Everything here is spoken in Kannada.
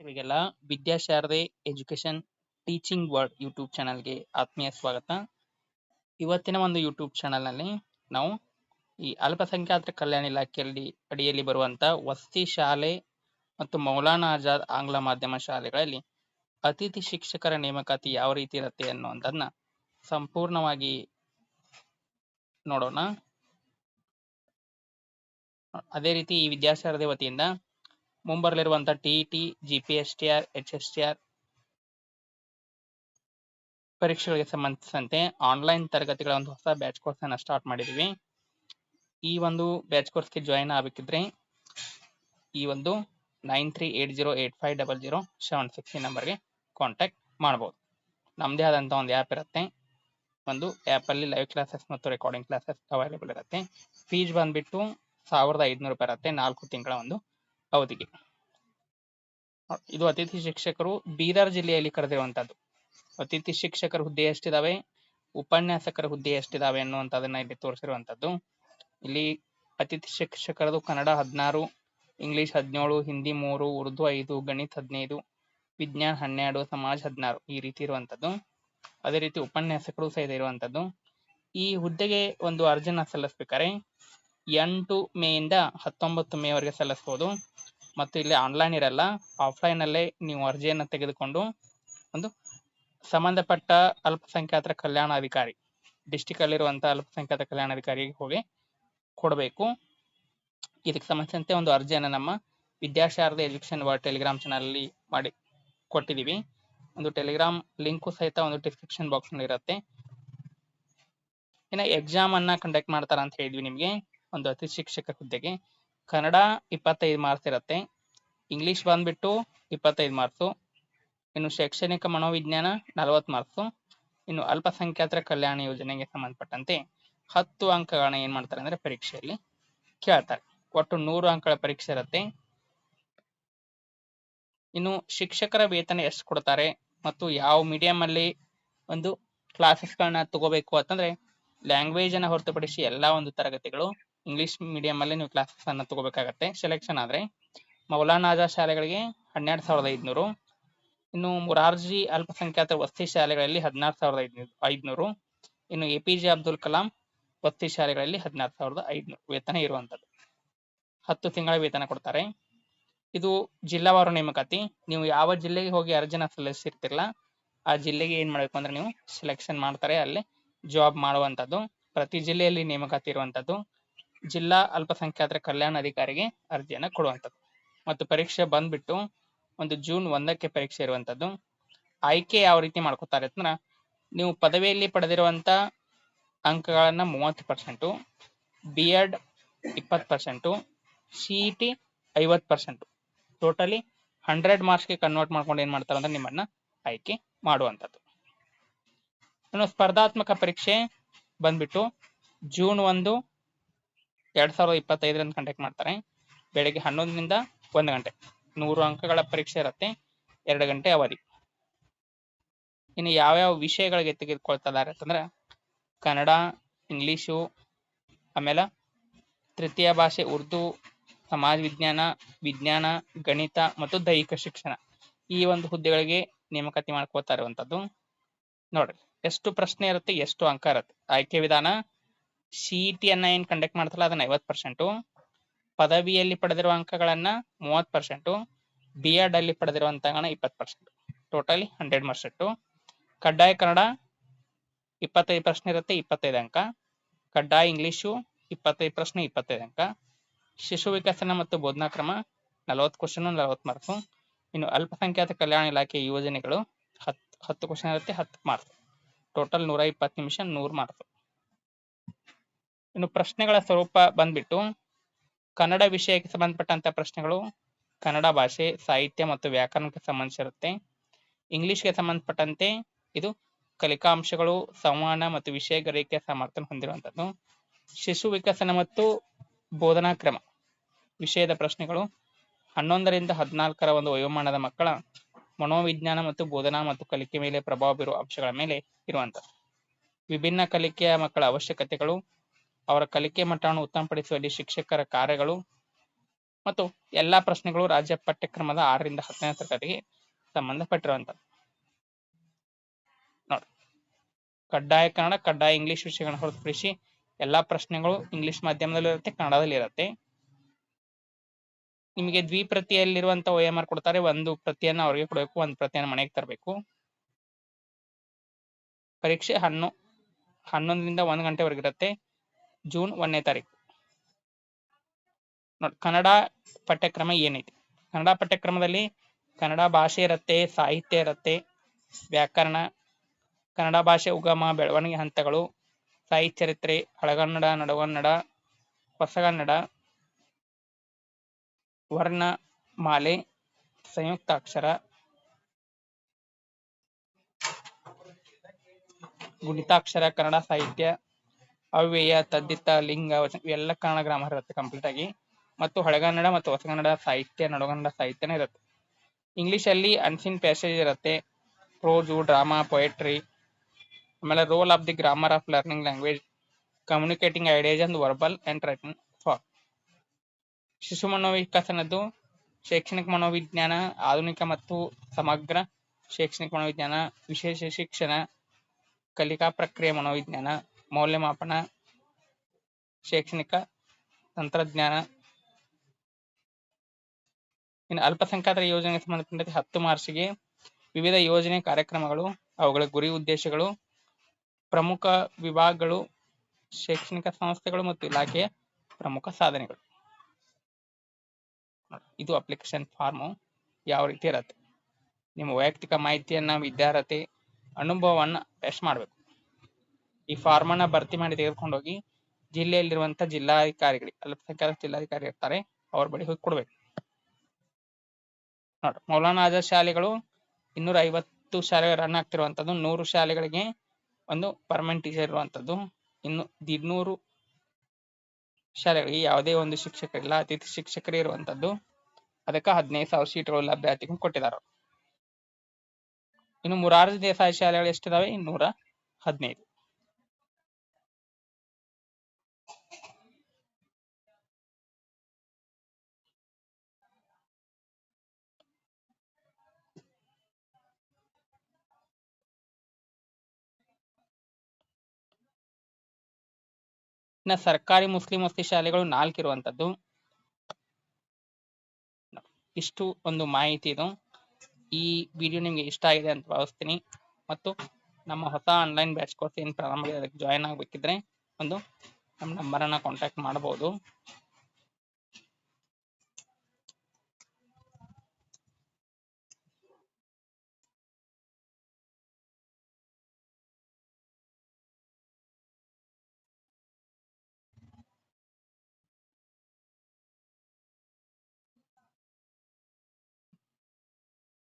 ಇವರಿಗೆಲ್ಲ Vidyasharade education teaching world YouTube ಚಾನಲ್ಗೆ ಆತ್ಮೀಯ ಸ್ವಾಗತ. ಇವತ್ತಿನ ಒಂದು ಯೂಟ್ಯೂಬ್ ಚಾನಲ್ನಲ್ಲಿ ನಾವು ಈ ಅಲ್ಪಸಂಖ್ಯಾತರ ಕಲ್ಯಾಣ ಇಲಾಖೆಯಲ್ಲಿ ಅಡಿಯಲ್ಲಿ ಬರುವಂತ ವಸತಿ ಶಾಲೆ ಮತ್ತು ಮೌಲಾನಾ ಆಜಾದ್ ಆಂಗ್ಲ ಮಾಧ್ಯಮ ಶಾಲೆಗಳಲ್ಲಿ ಅತಿಥಿ ಶಿಕ್ಷಕರ ನೇಮಕಾತಿ ಯಾವ ರೀತಿ ಇರುತ್ತೆ ಅನ್ನುವಂಥದ್ದನ್ನ ಸಂಪೂರ್ಣವಾಗಿ ನೋಡೋಣ. ಅದೇ ರೀತಿ ಈ ವಿದ್ಯಾಶಾರದೆ ವತಿಯಿಂದ ಮುಂಬರಲಿರುವಂತ TET R H S T R ಪರೀಕ್ಷೆಗಳಿಗೆ ಸಂಬಂಧಿಸಿದಂತೆ ಆನ್ಲೈನ್ ತರಗತಿಗಳ ಒಂದು ಹೊಸ ಬ್ಯಾಚ್ ಕೋರ್ಸ್ ಅನ್ನ ಸ್ಟಾರ್ಟ್ ಮಾಡಿದೀವಿ. ಈ ಒಂದು ಬ್ಯಾಚ್ ಕೋರ್ಸ್ಗೆ ಜಾಯಿನ್ ಆಗಬೇಕಿದ್ರೆ ಈ ಒಂದು nine three eight zero eight five double zero seven six ಈ ನಂಬರ್ಗೆ ಕಾಂಟ್ಯಾಕ್ಟ್ ಮಾಡ್ಬೋದು. ನಮ್ಮದೇ ಆದಂತಹ ಒಂದು ಆ್ಯಪ್ ಇರುತ್ತೆ. ಒಂದು ಆ್ಯಪಲ್ಲಿ ಲೈವ್ ಕ್ಲಾಸಸ್ ಮತ್ತು ರೆಕಾರ್ಡಿಂಗ್ ಕ್ಲಾಸಸ್ ಅವೈಲೇಬಲ್ ಇರುತ್ತೆ. ಫೀಸ್ ಬಂದ್ಬಿಟ್ಟು ಸಾವಿರದ ಐದುನೂರು ರೂಪಾಯಿ ಇರುತ್ತೆ ನಾಲ್ಕು ತಿಂಗಳ ಒಂದು ಅವಧಿಗೆ. ಇದು ಅತಿಥಿ ಶಿಕ್ಷಕರು ಬೀದರ್ ಜಿಲ್ಲೆಯಲ್ಲಿ ಕರೆದಿರುವಂತದ್ದು ಅತಿಥಿ ಶಿಕ್ಷಕರ ಹುದ್ದೆ ಎಷ್ಟಿದಾವೆ? ಉಪನ್ಯಾಸಕರ ಹುದ್ದೆ ಎಷ್ಟಿದಾವೆ ಅನ್ನುವಂಥದ್ದನ್ನ ಇಲ್ಲಿ ತೋರಿಸಿರುವಂತದ್ದು ಇಲ್ಲಿ ಅತಿಥಿ ಶಿಕ್ಷಕರದು ಕನ್ನಡ ಹದಿನಾರು, ಇಂಗ್ಲಿಷ್ ಹದಿನೇಳು ಹಿಂದಿ ಮೂರು, ಉರ್ದು ಐದು, ಗಣಿತ ಹದಿನೈದು, ವಿಜ್ಞಾನ ಹನ್ನೆರಡು, ಸಮಾಜ ಹದಿನಾರು ಈ ರೀತಿ ಇರುವಂತದ್ದು ಅದೇ ರೀತಿ ಉಪನ್ಯಾಸಕರು ಸಹಿತ ಇರುವಂತದ್ದು ಈ ಹುದ್ದೆಗೆ ಒಂದು ಅರ್ಜಿನ ಸಲ್ಲಿಸ್ಬೇಕಾರೆ ಎಂಟು ಮೇ ಇಂದ ಹತ್ತೊಂಬತ್ತು ಮೇವರೆಗೆ ಸಲ್ಲಿಸಬಹುದು ಮತ್ತು ಇಲ್ಲಿ ಆನ್ಲೈನ್ ಇರಲ್ಲ ಆಫ್ಲೈನ್ನಲ್ಲಿ ನೀವು ಅರ್ಜಿಯನ್ನು ತೆಗೆದುಕೊಂಡು ಒಂದು ಸಂಬಂಧಪಟ್ಟ ಅಲ್ಪಸಂಖ್ಯಾತರ ಕಲ್ಯಾಣಾಧಿಕಾರಿ ಡಿಸ್ಟಿಕ್ ಅಲ್ಲಿರುವಂತಹ ಅಲ್ಪಸಂಖ್ಯಾತ ಕಲ್ಯಾಣಾಧಿಕಾರಿಗೆ ಹೋಗಿ ಕೊಡಬೇಕು. ಇದಕ್ಕೆ ಸಂಬಂಧಿಸಿದಂತೆ ಒಂದು ಅರ್ಜಿಯನ್ನು ನಮ್ಮ Vidyasharada education world Telegram channel ಅಲ್ಲಿ ಮಾಡಿ ಕೊಟ್ಟಿದೀವಿ. ಒಂದು ಟೆಲಿಗ್ರಾಮ್ ಲಿಂಕು ಸಹಿತ ಒಂದು ಡಿಸ್ಕ್ರಿಪ್ಷನ್ ಬಾಕ್ಸ್ನಲ್ಲಿ ಇರುತ್ತೆ. ಇನ್ನು ಎಕ್ಸಾಮ್ ಅನ್ನ ಕಂಡಕ್ಟ್ ಮಾಡ್ತಾರ ಅಂತ ಹೇಳಿದ್ವಿ ನಿಮಗೆ, ಒಂದು ಅತಿ ಶಿಕ್ಷಕ ಹುದ್ದೆಗೆ. ಕನ್ನಡ ಇಪ್ಪತ್ತೈದು ಮಾರ್ಕ್ಸ್ ಇರುತ್ತೆ. ಇಂಗ್ಲಿಷ್ ಬಂದ್ಬಿಟ್ಟು ಇಪ್ಪತ್ತೈದು ಮಾರ್ಕ್ಸು ಇನ್ನು ಶೈಕ್ಷಣಿಕ ಮನೋವಿಜ್ಞಾನ ನಲವತ್ತು ಮಾರ್ಕ್ಸು ಇನ್ನು ಅಲ್ಪಸಂಖ್ಯಾತರ ಕಲ್ಯಾಣ ಯೋಜನೆಗೆ ಸಂಬಂಧಪಟ್ಟಂತೆ ಹತ್ತು ಅಂಕಗಳನ್ನ ಏನ್ ಮಾಡ್ತಾರೆ ಅಂದ್ರೆ ಪರೀಕ್ಷೆಯಲ್ಲಿ ಕೇಳ್ತಾರೆ. ಒಟ್ಟು ನೂರು ಅಂಕಗಳ ಪರೀಕ್ಷೆ ಇರುತ್ತೆ. ಇನ್ನು ಶಿಕ್ಷಕರ ವೇತನ ಎಷ್ಟು ಕೊಡ್ತಾರೆ ಮತ್ತು ಯಾವ ಮೀಡಿಯಂ ಅಲ್ಲಿ ಒಂದು ಕ್ಲಾಸಸ್ ಕ್ಲಾಸಸ್ಗಳನ್ನ ತಗೋಬೇಕು ಅಂತಂದ್ರೆ ಲ್ಯಾಂಗ್ವೇಜ್ ಅನ್ನ ಹೊರತುಪಡಿಸಿ ಎಲ್ಲಾ ಒಂದು ತರಗತಿಗಳು ಇಂಗ್ಲಿಷ್ ಮೀಡಿಯಂ ಅಲ್ಲಿ ನೀವು ಕ್ಲಾಸಸ್ ಅನ್ನ ತಗೋಬೇಕಾಗತ್ತೆ. ಸೆಲೆಕ್ಷನ್ ಆದ್ರೆ ಮೌಲಾನಾಜಾ ಆಜಾದ್ ಶಾಲೆಗಳಿಗೆ ಹನ್ನೆರಡು ಸಾವಿರದ ಐದುನೂರು. ಇನ್ನು ಮುರಾರ್ಜಿ ಅಲ್ಪಸಂಖ್ಯಾತ ವಸತಿ ಶಾಲೆಗಳಲ್ಲಿ ಹದಿನಾರು ಸಾವಿರದ ಐದ್ನೂರು, ಐದುನೂರು. ಇನ್ನು ಎ ಪಿ ಅಬ್ದುಲ್ ಕಲಾಂ ವಸತಿ ಶಾಲೆಗಳಲ್ಲಿ ಹದಿನಾರು ಸಾವಿರದ ಐದುನೂರು ವೇತನ ಇರುವಂತದ್ದು ಹತ್ತು ತಿಂಗಳ ವೇತನ ಕೊಡ್ತಾರೆ. ಇದು ಜಿಲ್ಲಾವಾರು ನೇಮಕಾತಿ. ನೀವು ಯಾವ ಜಿಲ್ಲೆಗೆ ಹೋಗಿ ಅರ್ಜಿನ ಸಲ್ಲಿಸಿರ್ತಿರಲ್ಲ, ಆ ಜಿಲ್ಲೆಗೆ ಏನ್ ಮಾಡ್ಬೇಕು ಅಂದ್ರೆ ನೀವು ಸೆಲೆಕ್ಷನ್ ಮಾಡ್ತಾರೆ. ಅಲ್ಲಿ ಜಾಬ್ ಮಾಡುವಂತದ್ದು ಪ್ರತಿ ಜಿಲ್ಲೆಯಲ್ಲಿ ನೇಮಕಾತಿ ಇರುವಂತದ್ದು ಜಿಲ್ಲಾ ಅಲ್ಪಸಂಖ್ಯಾತರ ಕಲ್ಯಾಣ ಅಧಿಕಾರಿಗೆ ಅರ್ಜಿಯನ್ನ ಕೊಡುವಂತದ್ದು ಮತ್ತು ಪರೀಕ್ಷೆ ಬಂದ್ಬಿಟ್ಟು ಒಂದು ಜೂನ್ ಒಂದಕ್ಕೆ ಪರೀಕ್ಷೆ ಇರುವಂತದ್ದು ಆಯ್ಕೆ ಯಾವ ರೀತಿ ಮಾಡ್ಕೋತಾರೆ ಅಂದ್ರೆ ನೀವು ಪದವಿಯಲ್ಲಿ ಪಡೆದಿರುವಂತ ಅಂಕಗಳನ್ನ ಮೂವತ್ತು ಪರ್ಸೆಂಟು ಬಿ ಎಡ್ ಇಪ್ಪತ್ತು percent C E T percent totally hundred ಮಾರ್ಕ್ಸ್ಗೆ convert ಮಾಡ್ಕೊಂಡು ಏನ್ ಮಾಡ್ತಾರೆ ಅಂದ್ರೆ ನಿಮ್ಮನ್ನ ಆಯ್ಕೆ ಮಾಡುವಂಥದ್ದು. ಇನ್ನು ಸ್ಪರ್ಧಾತ್ಮಕ ಪರೀಕ್ಷೆ ಬಂದ್ಬಿಟ್ಟು ಜೂನ್ ಒಂದು ಎರಡ್ ಸಾವಿರದ ಇಪ್ಪತ್ತೈದರಿಂದ ಕಂಡಕ್ಟ್ ಮಾಡ್ತಾರೆ. ಬೆಳಗ್ಗೆ ಹನ್ನೊಂದರಿಂದ ಒಂದು ಗಂಟೆ. ನೂರು ಅಂಕಗಳ ಪರೀಕ್ಷೆ ಇರುತ್ತೆ. ಎರಡು ಗಂಟೆ ಅವಧಿ. ಇನ್ನು ಯಾವ್ಯಾವ ವಿಷಯಗಳಿಗೆ ತೆಗೆದುಕೊಳ್ತಿದ್ದಾರೆ ಅಂತಂದ್ರೆ, ಕನ್ನಡ, ಇಂಗ್ಲಿಷು, ಆಮೇಲೆ ತೃತೀಯ ಭಾಷೆ, ಉರ್ದು, ಸಮಾಜ ವಿಜ್ಞಾನ ವಿಜ್ಞಾನ, ಗಣಿತ ಮತ್ತು ದೈಹಿಕ ಶಿಕ್ಷಣ. ಈ ಒಂದು ಹುದ್ದೆಗಳಿಗೆ ನೇಮಕಾತಿ ಮಾಡ್ಕೋತಾ ಇರುವಂತದ್ದು ನೋಡ್ರಿ. ಎಷ್ಟು ಪ್ರಶ್ನೆ ಇರುತ್ತೆ, ಎಷ್ಟು ಅಂಕ ಇರುತ್ತೆ. ಆಯ್ಕೆ ವಿಧಾನ ಸಿಇಟಿ ಅನ್ನ ಏನ್ ಕಂಡಕ್ಟ್ ಮಾಡ್ತಲ್ಲ ಅದನ್ನ ಐವತ್ ಪರ್ಸೆಂಟ್ ಪದವಿಯಲ್ಲಿ ಪಡೆದಿರುವ ಅಂಕಗಳನ್ನ ಮೂವತ್ ಪರ್ಸೆಂಟ್ ಬಿ ಎಡ್ ಅಲ್ಲಿ ಪಡೆದಿರುವಂತ ಇಪ್ಪತ್ ಪರ್ಸೆಂಟ್ ಟೋಟಲಿ ಹಂಡ್ರೆಡ್ ಪರ್ಸೆಂಟ್. ಕಡ್ಡಾಯ ಕನ್ನಡ ಇಪ್ಪತ್ತೈದು ಪ್ರಶ್ನೆ ಇರುತ್ತೆ, ಇಪ್ಪತ್ತೈದು ಅಂಕ. ಕಡ್ಡಾಯ ಇಂಗ್ಲಿಷು ಇಪ್ಪತ್ತೈದು ಪ್ರಶ್ನೆ, ಇಪ್ಪತ್ತೈದು ಅಂಕ. ಶಿಶು ವಿಕಸನ ಮತ್ತು ಬೋಧನಾ ಕ್ರಮ ನಲವತ್ತು ಕ್ವಶನ್ ನಲವತ್ತು ಮಾರ್ಕ್ಸು ಇನ್ನು ಅಲ್ಪಸಂಖ್ಯಾತ ಕಲ್ಯಾಣ ಇಲಾಖೆ ಯೋಜನೆಗಳು ಹತ್ತು ಹತ್ತು ಕ್ವಶನ್ ಇರುತ್ತೆ, ಹತ್ತು ಮಾರ್ಕ್ಸ್ ಟೋಟಲ್ ನೂರ ಇಪ್ಪತ್ತು ನಿಮಿಷ, ನೂರು ಮಾರ್ಕ್ಸ್ ಇನ್ನು ಪ್ರಶ್ನೆಗಳ ಸ್ವರೂಪ ಬಂದ್ಬಿಟ್ಟು ಕನ್ನಡ ವಿಷಯಕ್ಕೆ ಸಂಬಂಧಪಟ್ಟಂತ ಪ್ರಶ್ನೆಗಳು ಕನ್ನಡ ಭಾಷೆ, ಸಾಹಿತ್ಯ ಮತ್ತು ವ್ಯಾಕರಣಕ್ಕೆ ಸಂಬಂಧಿಸಿರುತ್ತೆ. ಇಂಗ್ಲಿಷ್ಗೆ ಸಂಬಂಧಪಟ್ಟಂತೆ ಇದು ಕಲಿಕಾಂಶಗಳು, ಸಂವಹನ ಮತ್ತು ವಿಷಯ ಗ್ರಹಿಕೆ ಸಮರ್ಥನ ಹೊಂದಿರುವಂತದ್ದು ಶಿಶು ವಿಕಸನ ಮತ್ತು ಬೋಧನಾ ಕ್ರಮ ವಿಷಯದ ಪ್ರಶ್ನೆಗಳು ಹನ್ನೊಂದರಿಂದ ಹದಿನಾಲ್ಕರ ಒಂದು ವಯೋಮಾನದ ಮಕ್ಕಳ ಮನೋವಿಜ್ಞಾನ ಮತ್ತು ಬೋಧನಾ ಮತ್ತು ಕಲಿಕೆ ಮೇಲೆ ಪ್ರಭಾವ ಬೀರುವ ಅಂಶಗಳ ಮೇಲೆ ಇರುವಂತ ವಿಭಿನ್ನ ಕಲಿಕೆಯ ಮಕ್ಕಳ ಅವಶ್ಯಕತೆಗಳು ಅವರ ಕಲಿಕೆ ಮಟ್ಟವನ್ನು ಉತ್ತಮಪಡಿಸುವಲ್ಲಿ ಶಿಕ್ಷಕರ ಕಾರ್ಯಗಳು ಮತ್ತು ಎಲ್ಲಾ ಪ್ರಶ್ನೆಗಳು ರಾಜ್ಯ ಪಠ್ಯಕ್ರಮದ ಆರರಿಂದ ಹತ್ತನೇ ತರಗತಿಗೆ ಸಂಬಂಧಪಟ್ಟಿರುವಂತ ನೋಡಿ. ಕಡ್ಡಾಯ ಕನ್ನಡ, ಕಡ್ಡಾಯ ಇಂಗ್ಲಿಷ್ ವಿಷಯಗಳನ್ನ ಹೊರತುಪಡಿಸಿ ಎಲ್ಲಾ ಪ್ರಶ್ನೆಗಳು ಇಂಗ್ಲಿಷ್ ಮಾಧ್ಯಮದಲ್ಲಿ ಇರುತ್ತೆ, ಕನ್ನಡದಲ್ಲಿ ಇರುತ್ತೆ. ನಿಮಗೆ ದ್ವಿಪ್ರತಿಯಲ್ಲಿರುವಂತ ಓ ಎಂ ಆರ್ ಕೊಡ್ತಾರೆ, ಒಂದು ಪ್ರತಿಯನ್ನ ಅವರಿಗೆ ಕೊಡಬೇಕು, ಒಂದು ಪ್ರತಿಯನ್ನ ಮನೆಗೆ ತರಬೇಕು. ಪರೀಕ್ಷೆ ಹನ್ನು ಹನ್ನೊಂದರಿಂದ ಒಂದು ಗಂಟೆವರೆಗೆ ಇರುತ್ತೆ. ಜೂನ್ ಒಂದನೇ ತಾರೀಕು. ನೋಡಿ, ಕನ್ನಡ ಪಠ್ಯಕ್ರಮ ಏನೈತಿ? ಕನ್ನಡ ಪಠ್ಯಕ್ರಮದಲ್ಲಿ ಕನ್ನಡ ಭಾಷೆ ಇರುತ್ತೆ, ಸಾಹಿತ್ಯ ಇರುತ್ತೆ, ವ್ಯಾಕರಣ, ಕನ್ನಡ ಭಾಷೆ ಉಗಮ, ಬೆಳವಣಿಗೆ ಹಂತಗಳು, ಸಾಹಿತ್ಯ ಚರಿತ್ರೆ, ಹಳಗನ್ನಡ, ನಡುಗನ್ನಡ, ಹೊಸಗನ್ನಡ, ವರ್ಣ ಮಾಲೆ, ಸಂಯುಕ್ತಾಕ್ಷರ, ಗುಣಿತಾಕ್ಷರ, ಕನ್ನಡ ಸಾಹಿತ್ಯ ಅವ್ಯಯ ತದ್ದಿತ ಲಿಂಗ ಇವೆಲ್ಲ ಕನ್ನಡ ಗ್ರಾಮರ್ ಇರುತ್ತೆ ಕಂಪ್ಲೀಟ್ ಆಗಿ. ಮತ್ತು ಹಳೆಗನ್ನಡ ಮತ್ತು ಹೊಸಗನ್ನಡ ಸಾಹಿತ್ಯ, ನಡುಗನ್ನಡ ಸಾಹಿತ್ಯನೇ ಇರುತ್ತೆ. ಇಂಗ್ಲಿಷ್ ಅಲ್ಲಿ ಅನ್ಸಿನ್ ಪ್ಯಾಸೇಜ್ ಇರುತ್ತೆ. ಪ್ರೋಜು ಡ್ರಾಮಾ ಪೊಯೆಟ್ರಿ ಆಮೇಲೆ role of the grammar of learning language communicating ideas and verbal and writing for ಶಿಶು ಮನೋವಿಕಸನದ್ದು ಶೈಕ್ಷಣಿಕ ಮನೋವಿಜ್ಞಾನ, ಆಧುನಿಕ ಮತ್ತು ಸಮಗ್ರ ಶೈಕ್ಷಣಿಕ ಮನೋವಿಜ್ಞಾನ, ವಿಶೇಷ ಶಿಕ್ಷಣ, ಕಲಿಕಾ ಪ್ರಕ್ರಿಯೆ ಮನೋವಿಜ್ಞಾನ ಮೌಲ್ಯಮಾಪನ, ಶೈಕ್ಷಣಿಕ ತಂತ್ರಜ್ಞಾನ, ಇನ್ನು ಅಲ್ಪಸಂಖ್ಯಾತರ ಯೋಜನೆಗೆ ಸಂಬಂಧಪಟ್ಟಂತೆ ಹತ್ತು ಮಾರ್ಚ್ಗೆ ವಿವಿಧ ಯೋಜನೆ ಕಾರ್ಯಕ್ರಮಗಳು, ಅವುಗಳ ಗುರಿ ಉದ್ದೇಶಗಳು, ಪ್ರಮುಖ ವಿಭಾಗಗಳು, ಶೈಕ್ಷಣಿಕ ಸಂಸ್ಥೆಗಳು ಮತ್ತು ಇಲಾಖೆಯ ಪ್ರಮುಖ ಸಾಧನೆಗಳು. ಇದು ಅಪ್ಲಿಕೇಶನ್ ಫಾರ್ಮು ಯಾವ ರೀತಿ ಇರತ್ತೆ? ನಿಮ್ಮ ವೈಯಕ್ತಿಕ ಮಾಹಿತಿಯನ್ನ, ವಿದ್ಯಾರ್ಹತೆ, ಅನುಭವವನ್ನ ಟೆಸ್ಟ್ ಮಾಡಬೇಕು. ಈ ಫಾರ್ಮ್ ಅನ್ನ ಭರ್ತಿ ಮಾಡಿ ತೆಗೆದುಕೊಂಡೋಗಿ ಜಿಲ್ಲೆಯಲ್ಲಿರುವಂತ ಜಿಲ್ಲಾಧಿಕಾರಿಗಳಿಗೆ, ಅಲ್ಪಸಂಖ್ಯಾತ ಜಿಲ್ಲಾಧಿಕಾರಿ ಇರ್ತಾರೆ, ಅವ್ರ ಬಳಿ ಹೋಗಿ ಕೊಡ್ಬೇಕು. ನೋಡ್ರಿ ಮೌಲಾನಾ ಆಜಾದ್ ಶಾಲೆಗಳು ಇನ್ನೂರ ಐವತ್ತು ಶಾಲೆ ರನ್ ಆಗ್ತಿರುವಂತದ್ದು, ನೂರು ಶಾಲೆಗಳಿಗೆ ಒಂದು ಪರ್ಮನೆಂಟ್ ಟೀಚರ್ ಇರುವಂತದ್ದು, ಇನ್ನು ಇನ್ನೂರು ಶಾಲೆಗಳಿಗೆ ಯಾವುದೇ ಒಂದು ಶಿಕ್ಷಕರಿಲ್ಲ ಅತಿಥಿ ಶಿಕ್ಷಕರೇ ಇರುವಂತದ್ದು, ಅದಕ್ಕೆ ಹದಿನೈದು ಸಾವಿರ ಸೀಟ್ಗಳು ಲಭ್ಯತೆಗೂ ಕೊಟ್ಟಿದ್ದಾರೆ. ಇನ್ನು ಮುರಾರ್ಜಿ ದೇಸಾಯಿ ಶಾಲೆಗಳು ಎಷ್ಟಿದಾವೆ? ಇನ್ನೂರ ಹದಿನೈದು. ಇನ್ನ ಸರ್ಕಾರಿ ಮುಸ್ಲಿಂ ವಸತಿ ಶಾಲೆಗಳು ನಾಲ್ಕು ಇರುವಂತದ್ದು. ಇಷ್ಟು ಒಂದು ಮಾಹಿತಿ ಇದು. ಈ ವಿಡಿಯೋ ನಿಮ್ಗೆ ಇಷ್ಟ ಆಗಿದೆ ಅಂತ ಭಾವಿಸ್ತೀನಿ. ಮತ್ತು ನಮ್ಮ ಹೊಸ ಆನ್ಲೈನ್ ಬ್ಯಾಚ್ ಕೋರ್ಸ್ ಏನು ಪ್ರಾರಂಭ ಅದಕ್ಕೆ ಜಾಯಿನ್ ಆಗಬೇಕಿದ್ರೆ ಒಂದು ನಮ್ಮ ನಂಬರನ್ನು ಕಾಂಟ್ಯಾಕ್ಟ್ ಮಾಡಬಹುದು